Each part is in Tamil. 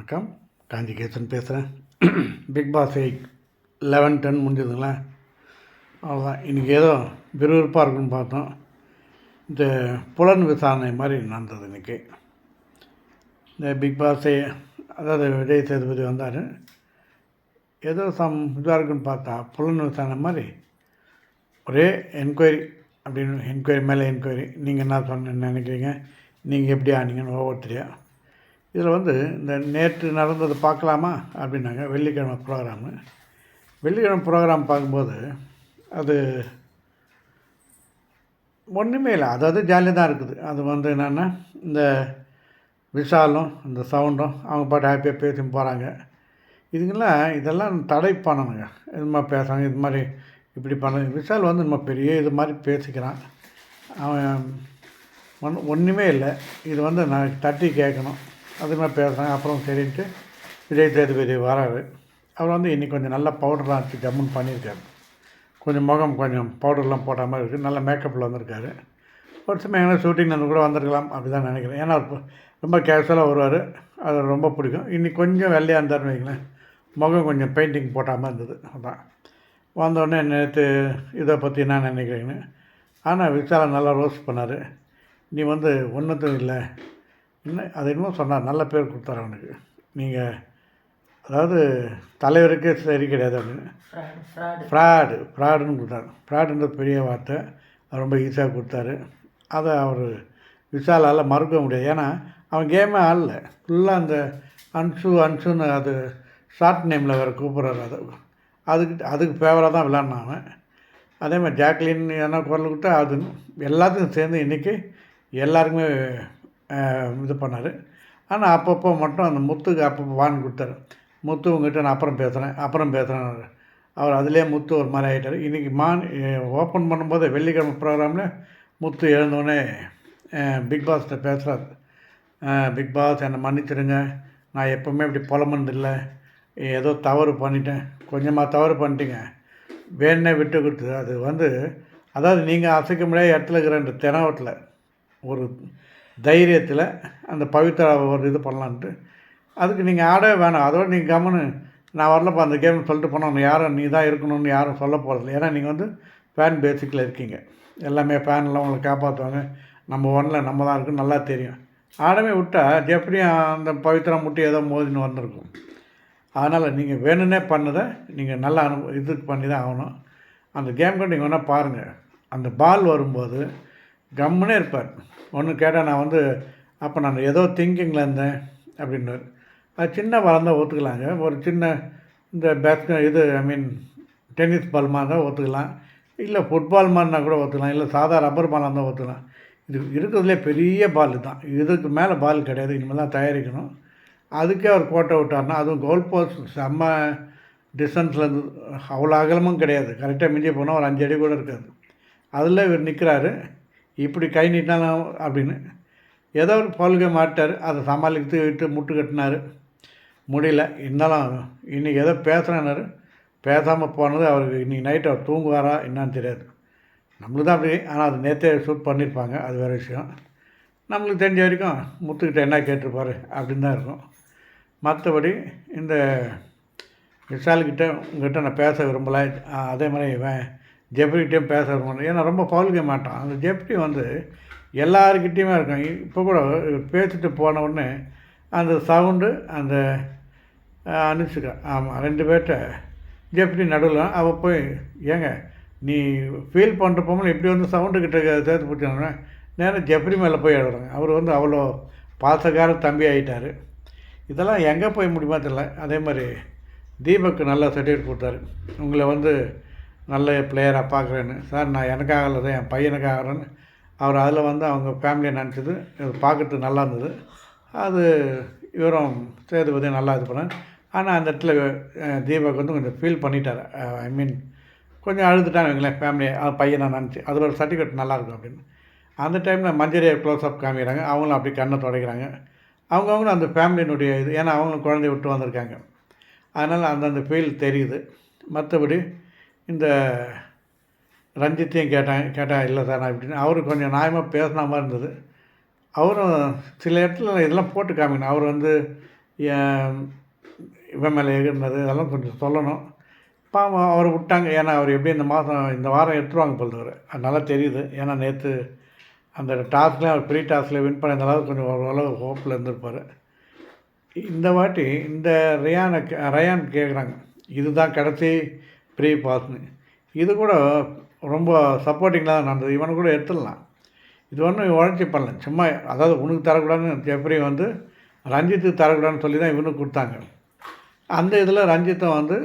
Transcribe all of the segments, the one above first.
வணக்கம். காஞ்சிகேசன் பேசுகிறேன் big boss eight eleven ten முடிஞ்சதுங்களா? அவ்வளோதான் இன்றைக்கி ஏதோ விறுவிறுப்பாக இருக்குன்னு பார்த்தோம். இந்த புலன் விசாரணை மாதிரி நடந்தது இன்றைக்கி இந்த பிக் பாஸே அதாவது விஜய் சேதுபதி வந்தார். ஏதோ சம் இதாக இருக்குன்னு பார்த்தா புலன் விசாரணை மாதிரி ஒரே என்கொயரி அப்படின்னு என்கொயரி மேலே என்கொயரி நீங்கள் என்ன சொன்ன நினைக்கிறீங்க? நீங்கள் எப்படி ஆனீங்கன்னு ஒவ்வொருத்தரையா இதில் வந்து இந்த நேற்று நடந்தது பார்க்கலாமா அப்படின்னாங்க. வெள்ளிக்கிழமை ப்ரோக்ராமு. வெள்ளிக்கிழமை ப்ரோக்ராம் பார்க்கும்போது அது ஒன்றுமே இல்லை. அதாவது ஜாலியாக தான் இருக்குது. அது வந்து என்னென்னா இந்த விஷாலும் இந்த சவுண்டும் அவங்க பாட்டு ஹாப்பியாக பேசி போகிறாங்க. இதுங்கெல்லாம் இதெல்லாம் தடை பண்ணணுங்க. இது மாதிரி பேசுகிறாங்க. இது மாதிரி இப்படி பண்ண விஷால் வந்து நம்ம பெரிய இது மாதிரி பேசிக்கிறான். அவன் ஒன்று ஒன்றுமே இல்லை. இது வந்து நான் தட்டி கேட்கணும். அது மாதிரி பேசுகிறாங்க அப்புறம் சரின்ட்டு விஜய் சேதுபதி வராரு. அவர் வந்து இன்றைக்கி கொஞ்சம் நல்லா பவுடர்லாம் அடிச்சு ஜம்முன்னு பண்ணியிருக்காரு. கொஞ்சம் முகம் கொஞ்சம் பவுடர்லாம் போட்ட மாதிரி இருக்குது நல்ல மேக்கப்பில் வந்திருக்காரு. ஒரு சமயம் எங்கன்னா ஷூட்டிங் வந்து கூட வந்திருக்கலாம் அப்படி தான் நினைக்கிறேன். ஏன்னா ரொம்ப கேஷுவலாக வருவார். அது ரொம்ப பிடிக்கும். இன்றைக்கி கொஞ்சம் வெள்ளையாக இருந்தார்னு வைங்களேன். முகம் கொஞ்சம் பெயிண்டிங் போட்டாமல் இருந்தது. அதான். வந்தோடனே நேற்று இதை பற்றி என்ன நினைக்கிறீங்கன்னு ஆனால் விசாலா நல்லா ரோஸ் பண்ணார். நீ வந்து ஒன்றுத்தும் இல்லை. இன்னும் அது என்னமோ சொன்னார் நல்ல பேர் கொடுத்தாரு அவனுக்கு. நீங்கள் அதாவது தலைவருக்கே சரி கிடையாது அப்படின்னு ஃப்ராடு ஃப்ராடு. ஃப்ராடு ஃப்ராடுன்னு கொடுத்தாரு. ஃப்ராடுன்றது பெரிய வார்த்தை ரொம்ப ஈஸியாக கொடுத்தாரு. அதை அவர் விஷாலால் மறுக்க முடியாது. ஏன்னா அவன் கேமே ஆடல. ஃபுல்லாக அந்த அன்சு அன்சுன்னு அது ஷார்ட் நேமில் வேறு கூப்பிட்றாரு அது. அதுக்கு அதுக்கு ஃபேவராக தான் விளாட்னான் அவன். அதே மாதிரி ஜாக்லின் என்ன குரல் கொடுத்தா அது எல்லாத்துக்கும் சேர்ந்து இன்றைக்கி எல்லாருக்குமே இது பண்ணார். ஆனால் அப்பப்போ மட்டும் அந்த முத்துக்கு அப்பப்போ வான் கொடுத்தாரு. முத்து உங்ககிட்ட நான் அப்புறம் பேசுகிறேன் அப்புறம் பேசுகிறேன் அவர் அதிலே முத்து ஒரு மாதிரி ஆகிட்டார் இன்றைக்கி மான் ஓப்பன் பண்ணும்போது வெள்ளிக்கிழமை ப்ரோக்ராமில் முத்து எழுந்தோடனே பிக் பாஸ்கிட்ட பேசுகிறார் பிக் பாஸ் என்னை மன்னிச்சிடுங்க நான் எப்போவுமே இப்படி புலம்புனதில்லை ஏதோ தவறு பண்ணிட்டேன். கொஞ்சமாக தவறு பண்ணிட்டீங்க. வேணே விட்டு கொடுத்து அது வந்து அதாவது நீங்கள் அசைக்க முடியாத இடத்துல இருக்கிற தினவட்டில் ஒரு தைரியத்தில் அந்த பவித்ரா ஒரு இது பண்ணலான்ட்டு. அதுக்கு நீங்கள் ஆடவே வேணாம். அதோட நீங்கள் கம்முன்னு நான் வரலப்பா அந்த கேம் சொல்லிட்டு போனோம் யாரும் நீ தான் இருக்கணும்னு யாரும் சொல்ல போகிறதில்ல ஏன்னா நீங்கள் வந்து ஃபேன் பேசிக்கில் இருக்கீங்க. எல்லாமே ஃபேன்லாம் உங்களை காப்பாற்றுவாங்க நம்ம ஒன்றில் நம்ம தான் இருக்குன்னு நல்லா தெரியும். ஆடவே விட்டா எப்படியும் அந்த பவித்ரா முட்டி ஏதோ மோதின்னு வந்திருக்கும். அதனால் நீங்கள் வேணும்னே பண்ணதை நீங்கள் நல்லா அனு இதுக்கு பண்ணி தான் ஆகணும். அந்த கேம் கூட நீங்கள் வேணால் பாருங்கள் அந்த பால் வரும்போது கம்முனே இருப்பார். ஒன்று கேட்டால் நான் வந்து அப்போ நான் ஏதோ திங்கிங்கில் இருந்தேன் அப்படின்னு அது சின்ன பால் தான் ஒத்துக்கலாங்க. ஒரு சின்ன இந்த பேட்ஸ் இது ஐ மீன் டென்னிஸ் பால் மாதிரி தான் ஒத்துக்கலாம். இல்லை ஃபுட்பால் மாதிரினா கூட ஒத்துக்கலாம். இல்லை சாதா ரப்பர் பாலாக இருந்தால் ஒத்துக்கலாம். இது இருக்கிறதுலே பெரிய பால் தான். இதுக்கு மேலே பால் கிடையாது. இனிமேல் தான் தயாரிக்கணும். அதுக்கே அவர் கோட்டை விட்டார்னா அதுவும் கோல் போஸ்ட் செம்ம டிஸ்டன்ஸில் இருந்து அவ்வளோ அகலமும் கிடையாது. கரெக்டாக மிஞ்சி போனால் ஒரு அஞ்சு அடி கூட இருக்காது. அதில் இவர் நிற்கிறாரு இப்படி கை நீட்டினாலும் அப்படின்னு. ஏதோ ஒரு பல்க மாட்டார் அதை சமாளித்து விட்டு முட்டு கட்டினார். முடியல. இருந்தாலும் இன்றைக்கி ஏதோ பேசுகிறேன்னாரு பேசாமல் போனது அவருக்கு இன்றைக்கி நைட் அவர் தூங்குவாரா என்னன்னு தெரியாது. நம்மளுக்கு தான் அப்படி. ஆனால் அது நேற்றே ஷூட் பண்ணியிருப்பாங்க. அது வேறு விஷயம். நம்மளுக்கு தெரிஞ்ச வரைக்கும் முத்துக்கிட்ட என்ன கேட்டிருப்பாரு அப்படின்னு தான் இருக்கும். மற்றபடி இந்த விஷால்கிட்ட உங்ககிட்ட நான் பேச விரும்பலை. அதே மாதிரி இவன் ஜெப்ரிக்கிட்டேயும் பேச விரும்பலை ஏன்னா ரொம்ப பவுலிக்க மாட்டான் அந்த ஜெப்ரி வந்து எல்லாருக்கிட்டேயுமே இருக்கும். இப்போ கூட பேசிட்டு போன உடனே அந்த சவுண்டு அந்த ஆ, ஆமாம் ரெண்டு பேர்கிட்ட ஜெப்ரி நடுவில் அவள் போய் ஏங்க நீ ஃபீல் பண்ணுற பொம்மலை இப்படி வந்து சவுண்டு கிட்ட சேர்த்து பிடிச்சாங்க நேரம் ஜெப்ரி மேலே போய் எழுதுறாங்க. அவர் வந்து அவ்வளோ பாசக்கார தம்பி ஆகிட்டார் இதெல்லாம் எங்கே போய் முடியுமா தெரியல. அதே மாதிரி தீபக் நல்ல சர்டிஃபிகேட் கொடுத்தாரு. உங்களை வந்து நல்ல பிளேயராக பார்க்குறேன்னு. சார் நான் எனக்காக இல்லை என் பையனுக்காக ஆகிறேன்னு அவர் அதில் வந்து அவங்க ஃபேமிலியை நினச்சது இது பார்க்கறதுக்கு நல்லா இருந்தது. அது இவரும் சேதுபதி நல்லா இது பண்ணேன் ஆனால் அந்த இடத்துல தீபக் வந்து கொஞ்சம் ஃபீல் பண்ணிட்டார். ஐ மீன் கொஞ்சம் அழுத்துட்டாங்க எங்களேன் ஃபேமிலியை ஃபேமிலி பையனை நினச்சி அது ஒரு சர்டிஃபிகேட் நல்லாயிருக்கும் அப்படின்னு. அந்த டைமில் மஞ்சரியை க்ளோஸ் அப் காமிக்கிறாங்க. அவங்களும் அப்படி கண்ணை துடைக்கிறாங்க. அவங்கவுங்களும் அந்த ஃபேமிலியினுடைய இது ஏன்னா அவங்களும் குழந்தைய விட்டு வந்திருக்காங்க. அதனால் அந்தந்த ஃபீல் தெரியுது. மற்றபடி இந்த ரஞ்சித்தையும் கேட்டேன் கேட்டேன் இல்லை சார் நான் இப்படின்னு அவரு கொஞ்சம் நியாயமாக பேசின மாதிரி இருந்தது. அவரும் சில இடத்துல இதெல்லாம் போட்டு காமிக்கணும். அவர் வந்து இவன் மேலே எகிர்னது அதெல்லாம் கொஞ்சம் சொல்லணும். பாவம் அவரை விட்டாங்க. ஏன்னா அவர் எப்படி இந்த மாதம் இந்த வாரம் எடுத்துருவாங்க போல்தவர் அதனால தெரியுது. ஏன்னா நேற்று அந்த டாஸ்க்லேயும் அவர் ப்ரீ டாஸ்கில் வின் பண்ண அளவுக்கு கொஞ்சம் ஓரளவு ஹோப்பில் இருந்திருப்பார். இந்த வாட்டி இந்த ரயானை ரயான் கேட்குறாங்க இதுதான் கடைசி ப்ரீ பாஸ்னு இது கூட ரொம்ப சப்போர்ட்டிங்லாம் தான் நடந்தது. இவனை கூட எடுத்துடலாம். இது ஒன்றும் உழைச்சி பண்ணல. சும்மா அதாவது உனக்கு தரக்கூடாதுன்னு ஜெஃப்ரி வந்து ரஞ்சித்துக்கு தரக்கூடாதுன்னு சொல்லி தான் இவனுக்கு கொடுத்தாங்க. அந்த இதில் ரஞ்சித்தை வந்து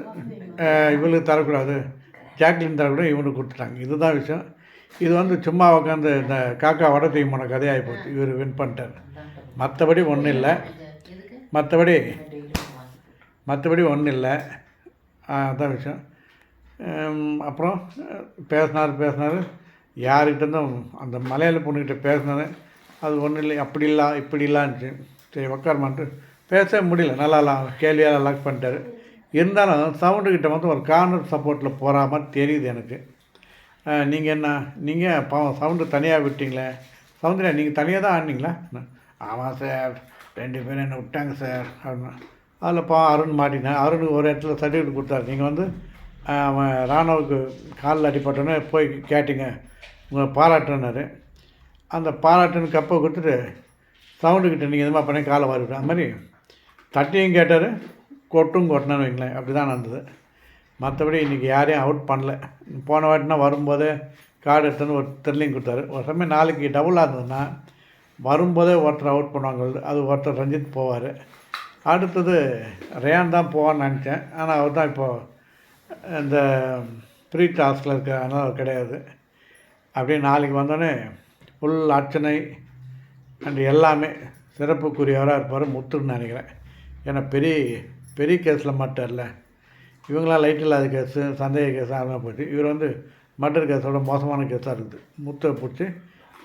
இவளுக்கு தரக்கூடாது. ஜாக்லின் தரக்கூடாது இவனுக்கு கொடுத்துட்டாங்க. இதுதான் விஷயம். இது வந்து சும்மா உட்காந்து இந்த காக்கா வட தீமான கதையாகி போச்சு. இவர் வின் பண்ணிட்டார். மற்றபடி ஒன்றும் இல்லை. மற்றபடி மற்றபடி ஒன்றும் இல்லை. அதான் விஷயம். அப்புறம் பேசினார் பேசினார். யார்கிட்டருந்தும் அந்த மலையாள பொண்ணுக்கிட்ட பேசினாரு. அது ஒன்றும் இல்லை அப்படி இல்லா இப்படி இல்லான்னுச்சு சரி உக்காரமான்ட்டு. பேசவே முடியல. நல்லா கேள்வியால் லாக் பண்ணிட்டாரு. இருந்தாலும் சவுண்டுக்கிட்ட வந்து ஒரு கார்னர் சப்போர்ட்டில் போகிற மாதிரி தெரியுது எனக்கு. நீங்கள் என்ன நீங்கள் பாவம் சவுண்டு தனியாக விட்டீங்களே. சவுந்தர்யா நீங்கள் தனியாக தான் ஆடினீங்களா? ஆமாம் சார். ரெண்டு பேரும் என்னை விட்டாங்க சார். அப்படின்னா அதில் பா அருண் மாட்டினேன் அருணுக்கு ஒரு இடத்துல சர்டிஃபிகேட் கொடுத்தாரு. நீங்கள் வந்து அவன் ராணுவுக்கு காலில் அடிப்பட்டோன்னே போய் கேட்டிங்க உங்களை பாராட்டுனாரு. அந்த பாராட்டுன்னு கப்பை கொடுத்துட்டு சவுண்டுக்கிட்ட நீங்கள் எதுமா பண்ணி காலை வாரிவிட்டேன் அந்த மாதிரி தட்டியும் கேட்டார் கொட்டும் கொட்டினான்னு வைங்களேன். அப்படி தான் நடந்தது. மற்றபடி இன்றைக்கி யாரையும் அவுட் பண்ணல. போன வாட்டினா வரும்போதே கார்டு எடுத்துன்னு ஒரு த்ரில்லிங் கொடுத்தாரு. ஒரு சமயம் நாளைக்கு டபுளாக இருந்ததுன்னா வரும்போதே ஒருத்தர் அவுட் பண்ணுவாங்க. அது ஒருத்தர் ரஞ்சித் போவார். அடுத்தது ரேன் தான் போவான்னு நினச்சேன். ஆனால் அவர் தான் இப்போது இந்த ப்ரீ டாஸ்கில் இருக்க அதனால் கிடையாது. அப்படியே நாளைக்கு வந்தோடனே ஃபுல் அர்ச்சனை அண்டு எல்லாமே சிறப்புக்குரியவராக இருப்பார் முத்துன்னு நினைக்கிறேன். ஏன்னா பெரிய பெரிய கேஸில் மட்டும் இல்லை. இவங்களாம் லைட் இல்லாத கேஸு சந்தேக கேஸ் அதெல்லாம் போச்சு இவர் வந்து மர்டர் கேஸோட மோசமான கேஸாக இருக்குது. முத்தை பிடிச்சி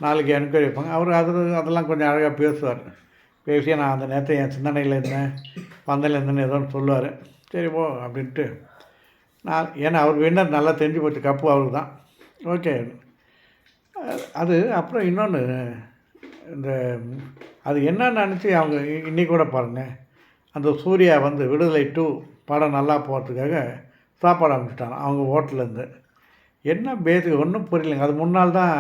நாளைக்கு என்கொயரி வைப்பாங்க. அவர் அது அதெல்லாம் கொஞ்சம் அழகாக பேசுவார். பேசி நான் அந்த நேரத்தை என் சிந்தனையில் இருந்தேன் பந்தல் இருந்தேன்னு ஏதோ சொல்லுவார். சரி போ அப்படின்ட்டு நான் ஏன்னா அவர் வின்னர் நல்லா தெரிஞ்சு போச்சு கப்பு அவருக்கு தான். ஓகே. அது அப்புறம் இன்னொன்று இந்த அது என்ன நினச்சி அவங்க இ- கூட பாருங்கள் அந்த சூர்யா வந்து விடுதலை டூ படம் நல்லா போகிறதுக்காக சாப்பாடு அமைச்சிட்டாங்க அவங்க ஹோட்டல்லேருந்து என்ன பேஸுக்கு ஒன்றும் புரியலைங்க. அது முன்னால் தான்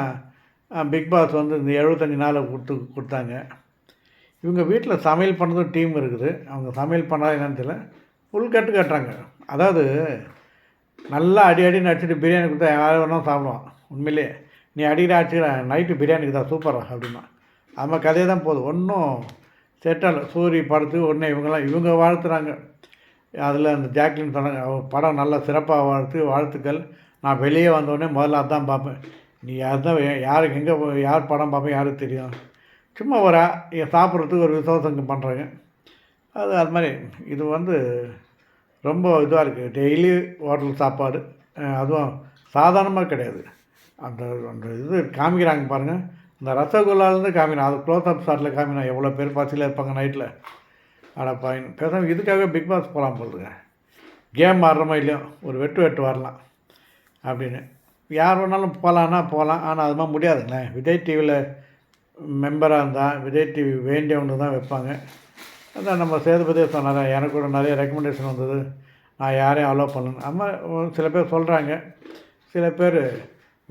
பிக் பாஸ் வந்து இந்த எழுபத்தஞ்சி நாளை கொடுத்து கொடுத்தாங்க. இவங்க வீட்டில் சமையல் பண்ணுறதும் டீம் இருக்குது. அவங்க சமையல் பண்ணாத என்னன்னு தெரியல. ஃபுல் கட்டு கட்டுறாங்க. அதாவது நல்லா அடி அடி அடிச்சுட்டு பிரியாணி கொடுத்தா யார் வேணாலும் சாப்பிடுவான். உண்மையிலேயே நீ அடிக்கிற அடிச்சுக்கிற நைட்டு பிரியாணிக்கு தான் சூப்பராக அப்படின்னா அது கதையே கதையை தான் போகுது. ஒன்றும் செட்டால் சூரி படத்துக்கு ஒன்றே இவங்கெல்லாம் இவங்க வாழ்த்துறாங்க. அதில் அந்த ஜாக்லின் சொன்னாங்க படம் நல்லா சிறப்பாக வாழ்த்து வாழ்த்துக்கள். நான் வெளியே வந்தோடனே முதல்ல அதான் பார்ப்பேன். நீ அதுதான் யாருக்கு எங்கே யார் படம் பார்ப்பேன் யாருக்கு தெரியும்? சும்மா ஒரு சாப்பிட்றதுக்கு ஒரு விசுவாசம் பண்ணுறாங்க அது அது மாதிரி. இது வந்து ரொம்ப இதாக இருக்குது டெய்லி ஹோட்டல் சாப்பாடு. அதுவும் சாதாரணமாக கிடையாது. அந்த அந்த இது காமிக்கிறாங்க பாருங்கள் இந்த ரசகுல்லாலேருந்து காமினா அது க்ளோஸ் அப் ஷாட்டில் காமிக்கிறான் எவ்வளோ பேர் பசியில் இருப்பாங்க நைட்டில் அடப்பாயின் பேசாமல் இதுக்காக பிக் பாஸ் போகலாம் போகுதுங்க கேம் ஆடுறோமோ இல்லையோ? ஒரு வெட்டு வெட்டு வரலாம். அப்படின்னு. யார் வேணாலும் போகலான்னா போகலாம் ஆனால் அது மாதிரி முடியாதுங்களேன் விஜய் டிவியில் மெம்பராக இருந்தால் விஜய் டிவி வேண்டியவனு தான் வைப்பாங்க. அதான் நம்ம சேதுபதியே சொன்னார் எனக்கு கூட நிறைய ரெக்கமெண்டேஷன் வந்தது. நான் யாரையும் அலோவ் பண்ணணும் அம்மா சில பேர் சொல்கிறாங்க சில பேர்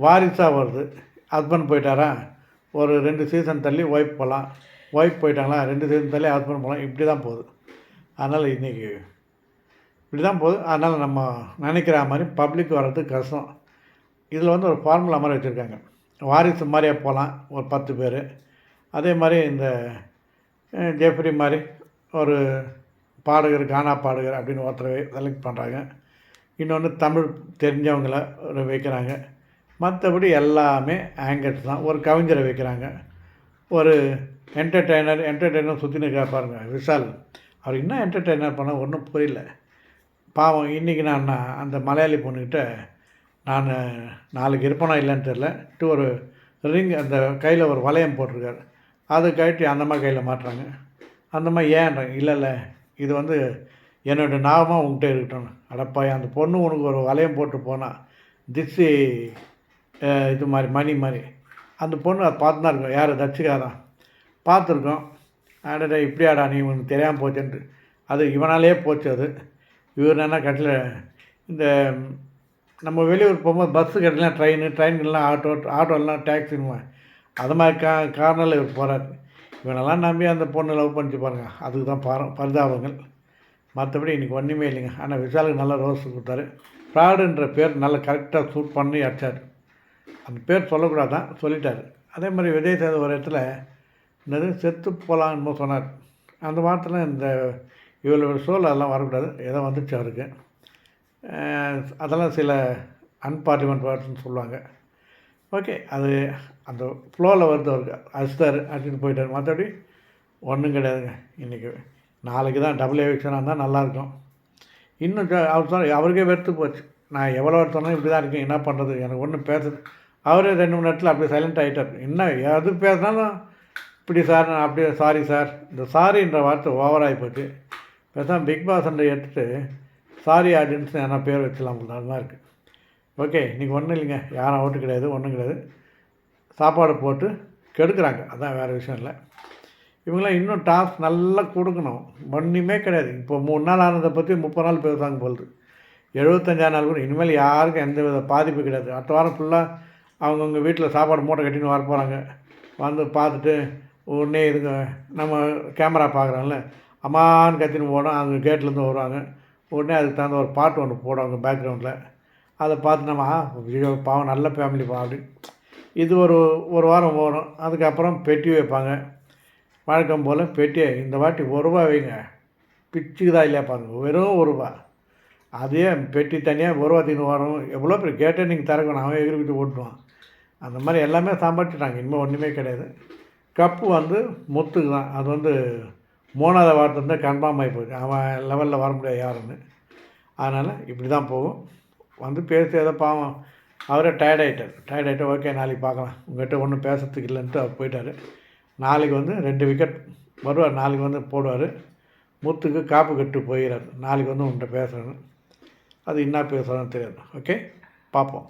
வாரிசாக வருது. ஹஸ்பண்ட் போயிட்டாரா? ஒரு ரெண்டு சீசன் தள்ளி ஒய்ஃப் போகலாம் ஒய்ஃப் போயிட்டாங்களா? ரெண்டு சீசன் தள்ளி ஹஸ்பண்ட் போகலாம் இப்படி தான் போகுது. அதனால் இன்றைக்கி இப்படி தான் போகுது. அதனால் நம்ம நினைக்கிற மாதிரி பப்ளிக் வர்றது கஷ்டம். இதில் வந்து ஒரு ஃபார்முலா மாதிரி வச்சுருக்காங்க. வாரிசு மாதிரியே போகலாம் ஒரு பத்து பேர். அதே மாதிரி இந்த ஜெஃப்ரி மாதிரி ஒரு பாடகர் கானா பாடகர் அப்படின்னு ஒருத்தரை செலக்ட் பண்ணுறாங்க இன்னொன்று தமிழ் தெரிஞ்சவங்கள ஒரு வைக்கிறாங்க. மற்றபடி எல்லாமே ஆங்கர்ஸ் தான். ஒரு கவிஞரை வைக்கிறாங்க. ஒரு என்டர்டெய்னர் என்டர்டெய்னர் சுற்றினு பாருங்க விஷால். அவர் என்ன என்டர்டெய்னர் பண்ண ஒன்றும் புரியல. பாவம் இன்றைக்கி நான் அந்த மலையாளி பொண்ணுக்கிட்ட நான் நாளைக்கு இருப்பேனா இல்லைன்னு தெரில டு ஒரு ரிங் அந்த கையில் ஒரு வளையம் போட்டிருக்காரு. அதை கழட்டி அந்தம்மா கையில் மாட்டுறாங்க. அந்த மாதிரி ஏன்றாங்க இல்லை இல்லை. இது வந்து என்னோடய ஞாபகமாக உங்கள்கிட்ட இருக்கட்டும் அடப்பாய் அந்த பொண்ணு உனக்கு ஒரு வளையம் போட்டு போனால் திசி இது மாதிரி மணி மாதிரி. அந்த பொண்ணு அதை பார்த்து தான் இருக்கும். யார்? தட்சிகா பார்த்துருக்கோம். ஆடடா இப்படியாடா நீ உனக்கு தெரியாமல் போச்சுன்ட்டு. அது இவனாலேயே போச்சு அது. இவர் என்ன கட்டில் இந்த நம்ம வெளியூர் போகும்போது பஸ்ஸு கட்டலாம் ட்ரெயின் ட்ரெயின்கள்லாம் ஆட்டோ ஆட்டோலாம் டாக்ஸின்னு அது மாதிரி கா காரணம் இவர் போகிறார் இவனெல்லாம் நம்பி அந்த பொண்ணு லவ் பண்ணிச்சு பாருங்கள் அதுக்கு தான் பார பரிதாபங்கள். மற்றபடி இன்றைக்கி ஒன்றுமே இல்லைங்க. ஆனால் விஷாலுக்கு நல்ல ரோஸ் கொடுத்தாரு. ஃப்ராடுன்ற பேர் நல்லா கரெக்டாக சூட் பண்ணி அடிச்சார். அந்த பேர் சொல்லக்கூடாது தான் சொல்லிட்டார். அதே மாதிரி விஜய் சேது ஒரு இடத்துல என்னது? செத்து போகலான்னு சொன்னார். அந்த வாரத்தில் இந்த இவளோட சோல் அதெல்லாம் வரக்கூடாது. ஏதோ வந்துச்சு அவருக்கு. அதெல்லாம் சில அன்பார்லிமெண்ட் வேர்ட்ஸ்னு சொல்லுவாங்க. ஓகே அது அந்த ஃப்ளோவில் வருது அவருக்கு. அடிச்சிட்டாரு அப்படின்னு போயிட்டார். மற்றபடி ஒன்றும் கிடையாதுங்க இன்றைக்கி நாளைக்கு தான் டபுள் எவிக்ஷனாக இருந்தால் நல்லாயிருக்கும் இன்னும் அவர் சொன்ன அவருக்கே வெறுத்து போச்சு. நான் எவ்வளோ சொன்னாலும் இப்படி தான் இருக்கேன் என்ன பண்ணுறது எனக்கு ஒன்றும் பேசுறது அவரே ரெண்டு மணி நேரத்தில் அப்படியே சைலண்ட் ஆகிட்டார் என்ன எது பேசினாலும் இப்படி சார் நான் அப்படியே சாரி சார் இந்த சாரின்ற வார்த்தை ஓவராகி போச்சு. பேசாமல் பிக் பாஸ்ன்ற எடுத்துட்டு சாரி ஆடியன்ஸ் என்ன பேர் வச்சலாம் தான் இருக்குது ஓகே இன்றைக்கி ஒன்றும் இல்லைங்க. யாரும் அவுட்டு கிடையாது ஒன்றும் கிடையாது. சாப்பாடு போட்டு கெடுக்கிறாங்க. அதான் வேறு விஷயம் இல்லை. இவங்களாம் இன்னும் டாஸ்க் நல்லா கொடுக்கணும். ஒன்றுமே கிடையாது. இப்போ மூணு நாள் ஆனதை பற்றி முப்பது நாள் பேசுகிறாங்க போகுது எழுபத்தஞ்சாம் நாள் கூட இனிமேல் யாருக்கும் எந்த வித பாதிப்பு கிடையாது. அடுத்த வாரம் ஃபுல்லாக அவங்கவுங்க வீட்டில் சாப்பாடு மூட்டை கட்டின்னு வர போகிறாங்க வந்து பார்த்துட்டு உடனே இதுங்க நம்ம கேமரா பார்க்குறோம்ல அம்மான்னு கத்தின்னு போனோம் அவங்க கேட்லேருந்து வருவாங்க. உடனே அதுக்கு தகுந்த ஒரு பாட்டு ஒன்று போடுவாங்க பேக்ரவுண்டில் அதை பார்த்து நம்ம ஆ, பாவம் நல்ல ஃபேமிலி பா அப்படின்னு இது ஒரு ஒரு வாரம் போகணும். அதுக்கப்புறம் பெட்டி வைப்பாங்க. வழக்கம் போல் பெட்டியை இந்த வாட்டி ஒரு ரூபா வைங்க. பிச்சுக்குதா இல்லையா பாருங்க. வெறும் ஒரு ரூபா. அதே பெட்டி தனியாக ஒரு ரூபா தின்னு வரும். எவ்வளோ பேர் கேட்டே நீங்கள் திறக்கணும். அவன் எகிரி ஓட்டுவான். அந்த மாதிரி எல்லாமே சம்பாதிச்சிட்டாங்க இனிமேல் ஒன்றுமே கிடையாது. கப்பு வந்து முத்துக்கு தான். அது வந்து மூணாவது வாரத்துலேருந்து கன்ஃபார்ம் ஆகி போச்சு அவன் லெவலில் வர முடியாது யாருன்னு. அதனால் இப்படி தான் போகும். வந்து பேசி ஏதோ பாவம். அவரே டயர்ட் ஆகிட்டார் டயர்ட் ஆகிட்டு ஓகே நாளைக்கு பார்க்கலாம். உங்கள்கிட்ட ஒன்றும் பேசுறதுக்கு இல்லைன்ட்டு அவர் போயிட்டார். நாளைக்கு வந்து ரெண்டு விக்கெட் வருவார். நாளைக்கு வந்து போடுவார். முத்துக்கு காப்பு கட்டு போயிடுறார் நாளைக்கு வந்து உன்கிட்ட பேசுகிறேன்னு அது என்ன பேசுகிறோன்னு தெரியாது. ஓகே பார்ப்போம்.